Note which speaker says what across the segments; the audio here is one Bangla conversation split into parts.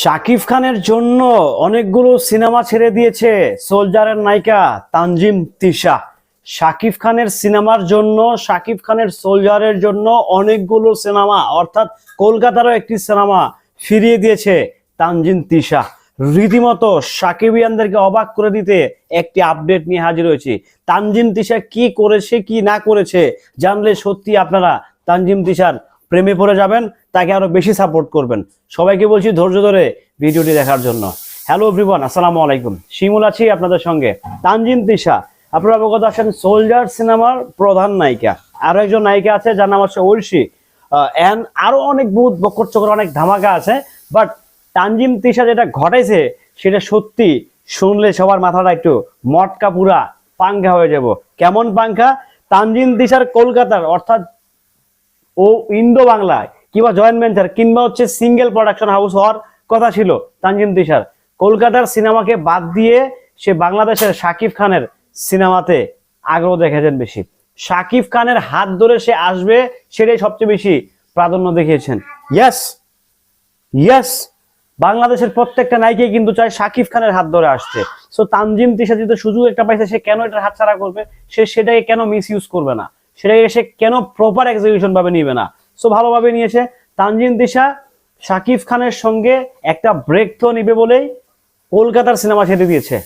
Speaker 1: শাকিব খানের জন্য অনেকগুলো সিনেমা ছেড়ে দিয়েছে সোলজারের নায়িকা তানজিম তিশা। শাকিব খানের সিনেমার জন্য, শাকিব খানের সোলজারের জন্য অনেকগুলো সিনেমা, অর্থাৎ কলকাতারও একটি সিনেমা ফিরিয়ে দিয়েছে তানজিম তিশা। রীতিমতো সাকিবিয়ানদেরকে অবাক করে দিতে একটি আপডেট নিয়ে হাজির হয়েছি। তানজিম তিশা কি করেছে, কি না করেছে, জানলে সত্যি আপনারা তানজিম তিশার প্রেমে পড়ে যাবেন, তাকে আরও বেশি সাপোর্ট করবেন। সবাইকে বলছি ধৈর্য ধরে ভিডিওটি দেখার জন্য। হ্যালো এভরিওয়ান আসসালামু আলাইকুম। শিমুল আছি আপনাদের সঙ্গে। তানজিম তিশা, আপনারা অবগত আছেন সোলজার সিনেমার প্রধান নায়িকা। আরও একজন নায়িকা আছে, যার নাম হচ্ছে ঐশী। অ্যান্ড আরও অনেক বহুত বকর চকর, অনেক ধামাকা আছে বাট তানজিম তিশা যেটা ঘটাইছে, সেটা সত্যি শুনলে সবার মাথাটা একটু মটকা পুরা পাঙ্খা হয়ে যাব। কেমন পাঙ্খা? তানজিম তিশার কলকাতার, অর্থাৎ ও ইন্দো বাংলায় কিংবা জয়েন্ট ভেঞ্চার কিংবা হচ্ছে সিঙ্গেল প্রোডাকশন হাউস হওয়ার কথা ছিল তানজিম তিশার কলকাতার সিনেমাকে বাদ দিয়ে সে বাংলাদেশের শাকিব খানের সিনেমাতে আগ্রহ দেখেছেন বেশি। শাকিব খানের হাত ধরে সে আসবে সেটাই সবচেয়ে বেশি প্রাধান্য দেখিয়েছেন। ইয়েস ইয়েস বাংলাদেশের প্রত্যেকটা নায়িকাই কিন্তু চায় শাকিব খানের হাত ধরে আসছে সো তানজিম তিশা যদি সুযোগ একটা পাইছে, সে কেন এটা হাতছাড়া করবে? সে সেটাকে কেন মিস ইউজ করবে না? সেটাকে সে কেন প্রপার এক্সিকিউশন ভাবে নিবে না? সো ভালোভাবে নিয়েছে। তানজিন দিশা, শাকিব খানের সঙ্গে একটা ব্রেক থ্রো নিবে বলেই কলকাতার সিনেমা ছেড়ে দিয়েছে।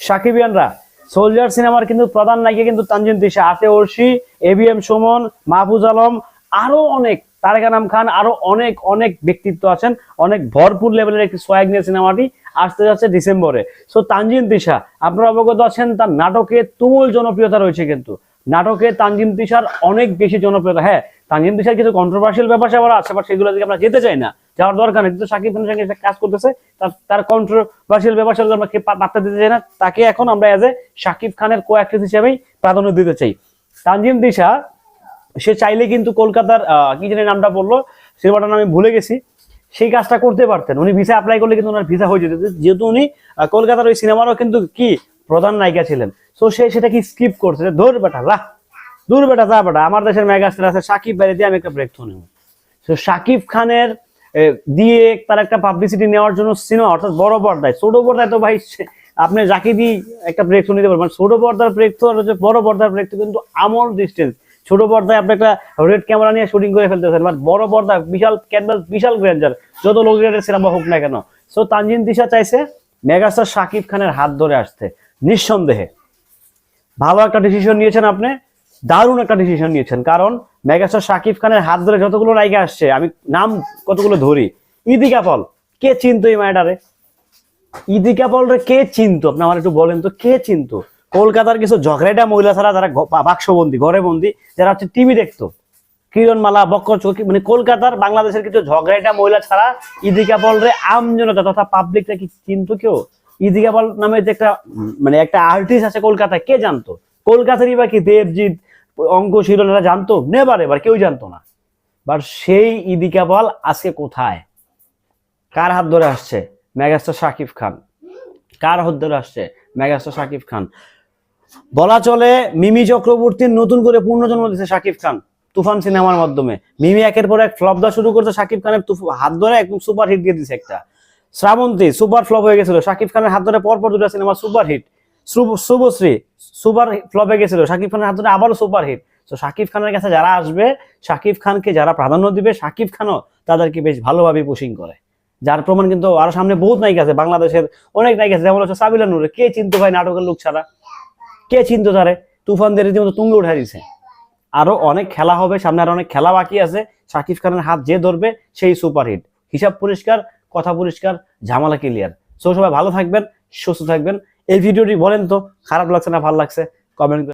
Speaker 1: সাকিবিয়ানরা সোলজার সিনেমার কিন্তু প্রধান নায়িকা কিন্তু তানজিম তিশা আছে অর্শি এবিএম সুমন, মাহফুজ আলম, আরও অনেক, তারেক আনাম খান, আরও অনেক অনেক ব্যক্তিত্ব আছেন। অনেক ভরপুর লেভেলের একটি সোয়াগ নিয়ে সিনেমাটি আসতে যাচ্ছে ডিসেম্বরে সো তানজিন দিশা, আপনারা অবগত আছেন, তার নাটকে তুমুল জনপ্রিয়তা রয়েছে কিন্তু। নাটকে তানজিম তিশার অনেক বেশি জনপ্রিয়তা। হ্যাঁ তানজিম তিশার কিছু কন্ট্রোভার্সিয়াল ব্যাপার স্যাপার আছে বাট সেগুলো দিকে আমরা যেতে চাই না। যাওয়ার দরকার নেই। সাকিব খানের সঙ্গে কাজ করতেছে, তার কন্ট্রোভার্সিয়াল ব্যাপার স্যাপার আমরা পাত্তা দিতে চাই না। তাকে এখন আমরা এজ এ সাকিব খানের কো অ্যাক্ট্রেস হিসেবেই প্রাধান্য দিতে চাই। তানজিম দিশা সে চাইলে কিন্তু কলকাতার কি জানি নামটা বলল, সিনেমাটার নাম আমি ভুলে গেছি। সেই কাজটা করতে পারতেন। উনি ভিসা অ্যাপ্লাই করলে কিন্তু ওনার ভিসা হয়ে যেত। যেহেতু উনি কলকাতার ওই সিনেমারও কিন্তু কি প্রধান নায়িকা ছিলেন। সো সে সেটা কি স্কিপ করছে ধর বেটা লা দূর বেটা, যা বেটা, আমার দেশের মেগাস্টার আছে, সাকিব বাইরে দিয়ে আমি একটা ব্রেক থ্রো তো সাকিব খানের দিয়ে তার একটা পাবলিসিটি নেওয়ার জন্য সিনেমা অর্থাৎ বড় পর্দায়, ছোট পর্দায় তো ভাই আপনি যাকে দিয়ে একটা ব্রেক থ্রো নিতে পারবেন, ছোট পর্দার ব্রেক থ্রো আর হচ্ছে বড় পর্দার ব্রেক থ্রো কিন্তু আমল ডিস্টেন্স ছোট পর্দায় আপনি একটা রেড ক্যামেরা নিয়ে শুটিং করে ফেলতেছেন বাট বড় পর্দা, বিশাল ক্যানভাস বিশাল গ্র্যান্ডার যত লোক সিনেমা হোক না কেন। সো তানজিন দিশা চাইছে মেগাস্টার সাকিব খানের হাত ধরে আসতে। নিঃসন্দেহে। ভালো একটা ডিসিশন নিয়েছেন আপনি, দারুণ একটা ডিসিশন নিয়েছেন, কারণ মেগাস্টার শাকিব খানের হাত ধরে যতগুলো নায়িকা আসছে, আমি নাম কতগুলো ধরি ইদিকা পল কে চিনতো এই মায়াটারে? ইদিকা পল রে কে চিনতো? আপনি আমার একটু বলেন তো, কে চিনতো? কলকাতার কিছু ঝগড়াটা মহিলা ছাড়া যারা বাক্সবন্দি ঘরে বন্দি যারা হচ্ছে টিভি দেখতো, কিরণমালা, বক্কর চৌকি মানে কলকাতার বাংলাদেশের কিছু ঝগড়াটা মহিলা ছাড়া ইদিকা পল রে আমজনতা তথা পাবলিকটা কি চিনতো কেউ? পল নামে যে একটা মানে একটা আর্টিস্ট আছে কলকাতায়, কে জানতো? কলকাতারই বা কি দেবজিৎ, অঙ্ক শিরন এরা জানতো? নেবার এবার কেউ জানতো না। বাট সেই ইদিকা পল আজকে কোথায়? কার হাত ধরে আসছে? মেগাস্টার শাকিব খান। কার হাত ধরে আসছে? মেগাস্টার শাকিব খান। বলা চলে, মিমি চক্রবর্তীর নতুন করে পুনর্জন্ম দিচ্ছে শাকিব খান, তুফান সিনেমার মাধ্যমে। মিমি একের পর এক ফ্লপ দেওয়া শুরু করছে শাকিব খানের হাত ধরে একদম সুপার হিট দিয়ে দিচ্ছে একটা। শ্রাবন্তী, সুপার ফ্লপ হয়ে গেছিল। শাকিব খানের হাত ধরে পরপর দুটো cinema super hit Subhashree, super flop হয়ে গেছিল। শাকিব খানের হাত ধরে আবারও সুপার হিট তো শাকিব খানের কাছে যারা আসবে, শাকিব খানকে যারা প্রাধান্য দিবে, শাকিব খানও তাদেরকে বেশ ভালোভাবে পুশিং করে। যার প্রমাণ কিন্তু আরও সামনে বহুত নায়িকা আছে, বাংলাদেশের অনেক নায়িকা আছে। যেমন হচ্ছে সাবিলা নূরে। কে চিনতো ভাই নাটকের লোক ছাড়া? কে চিনতো তারে? তুফানদের রীতিমতো তুঙ্গে উঠে দিছে। আরও অনেক খেলা হবে, সামনে আরও অনেক খেলা বাকি আছে। শাকিব খানের হাত যে ধরবে, সেই সুপারহিট হিসাব পরিষ্কার কথা পরিষ্কার, ঝামেলা ক্লিয়ার সো সবাই ভালো থাকবেন, সুস্থ থাকবেন। এই ভিডিওটি বলেন তো, খারাপ লাগছে না, ভালো লাগছে? কমেন্ট